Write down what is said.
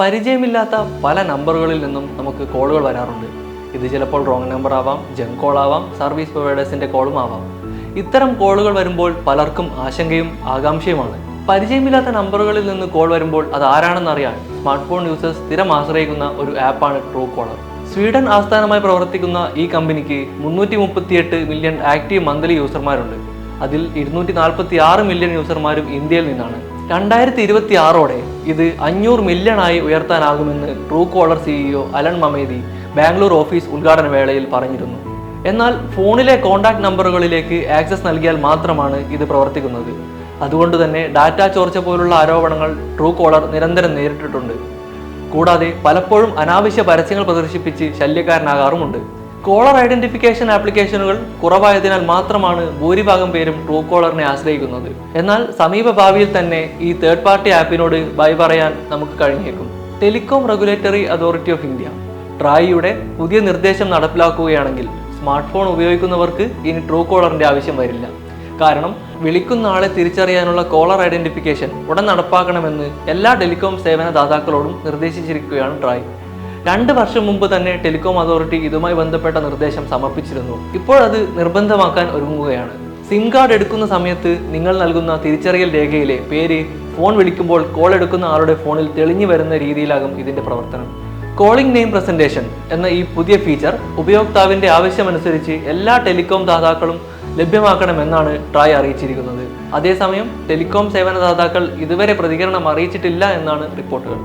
പരിചയമില്ലാത്ത പല നമ്പറുകളിൽ നിന്നും നമുക്ക് കോളുകൾ വരാറുണ്ട്. ഇത് ചിലപ്പോൾ റോങ് നമ്പർ ആവാം ജങ്ക് കോൾ ആവാം സർവീസ് പ്രൊവൈഡേഴ്സിന്റെ കോളും ആവാം. ഇത്തരം കോളുകൾ വരുമ്പോൾ പലർക്കും ആശങ്കയും ആകാംക്ഷയുമാണ്. പരിചയമില്ലാത്ത നമ്പറുകളിൽ നിന്ന് കോൾ വരുമ്പോൾ അത് ആരാണെന്ന് അറിയാൻ സ്മാർട്ട് ഫോൺ യൂസേഴ്സ് സ്ഥിരം ആശ്രയിക്കുന്ന ഒരു ആപ്പാണ് ട്രൂ കോളർ സ്വീഡൻ ആസ്ഥാനമായി പ്രവർത്തിക്കുന്ന ഈ കമ്പനിക്ക് മുന്നൂറ്റി മുപ്പത്തിയെട്ട് മില്യൺ ആക്റ്റീവ് മന്ത്ലി യൂസർമാരുണ്ട് അതിൽ ഇരുന്നൂറ്റി നാൽപ്പത്തി ആറ് മില്യൺ യൂസർമാരും ഇന്ത്യയിൽ നിന്നാണ്. രണ്ടായിരത്തി ഇരുപത്തി ആറോടെ ഇത് അഞ്ഞൂറ് മില്യണായി ഉയർത്താനാകുമെന്ന് true caller CEO Alan Mamedi Bangalore office ഉദ്ഘാടന വേളയിൽ പറഞ്ഞിരുന്നു. എന്നാൽ ഫോണിലെ കോൺടാക്ട് നമ്പറുകളിലേക്ക് ആക്സസ് നൽകിയാൽ മാത്രമാണ് ഇത് പ്രവർത്തിക്കുന്നത്. അതുകൊണ്ട് തന്നെ ഡാറ്റ ചോർച്ച പോലുള്ള ആരോപണങ്ങൾ ട്രൂ കോളർ നിരന്തരം നേരിട്ടിട്ടുണ്ട്. കൂടാതെ പലപ്പോഴും അനാവശ്യ പരസ്യങ്ങൾ പ്രദർശിപ്പിച്ച് ശല്യക്കാരനാകാറുമുണ്ട്. കോളർ ഐഡന്റിഫിക്കേഷൻ ആപ്ലിക്കേഷനുകൾ കുറവായതിനാൽ മാത്രമാണ് ഭൂരിഭാഗം പേരും ട്രൂ കോളറിനെ ആശ്രയിക്കുന്നത്. എന്നാൽ സമീപ ഭാവിയിൽ തന്നെ ഈ തേർഡ് പാർട്ടി ആപ്പിനോട് ബൈ പറയാൻ നമുക്ക് കഴിഞ്ഞേക്കും. Telecom regulatory authority of India ട്രായിയുടെ പുതിയ നിർദ്ദേശം നടപ്പിലാക്കുകയാണെങ്കിൽ സ്മാർട്ട് ഫോൺ ഉപയോഗിക്കുന്നവർക്ക് ഇനി ട്രൂ കോളറിന്റെ ആവശ്യം വരില്ല. കാരണം വിളിക്കുന്ന ആളെ തിരിച്ചറിയാനുള്ള കോളർ ഐഡന്റിഫിക്കേഷൻ ഉടൻ നടപ്പാക്കണമെന്ന് എല്ലാ ടെലികോം സേവന ദാതാക്കളോടും നിർദ്ദേശിച്ചിരിക്കുകയാണ് ട്രായ്. രണ്ട് വർഷം മുമ്പ് തന്നെ ടെലികോം അതോറിറ്റി ഇതുമായി ബന്ധപ്പെട്ട നിർദ്ദേശം സമർപ്പിച്ചിരുന്നു. ഇപ്പോഴത് നിർബന്ധമാക്കാൻ ഒരുങ്ങുകയാണ്. സിം കാർഡ് എടുക്കുന്ന സമയത്ത് നിങ്ങൾ നൽകുന്ന തിരിച്ചറിയൽ രേഖയിലെ പേര് ഫോൺ വിളിക്കുമ്പോൾ കോൾ എടുക്കുന്ന ആളുടെ ഫോണിൽ തെളിഞ്ഞു വരുന്ന രീതിയിലാകും ഇതിന്റെ പ്രവർത്തനം. കോളിംഗ് നെയിം പ്രസന്റേഷൻ എന്ന ഈ പുതിയ ഫീച്ചർ ഉപയോക്താവിന്റെ ആവശ്യമനുസരിച്ച് എല്ലാ ടെലികോം ദാതാക്കളും ലഭ്യമാക്കണമെന്നാണ് ട്രായ് അറിയിച്ചിരിക്കുന്നത്. അതേസമയം ടെലികോം സേവനദാതാക്കൾ ഇതുവരെ പ്രതികരണം അറിയിച്ചിട്ടില്ല എന്നാണ് റിപ്പോർട്ടുകൾ.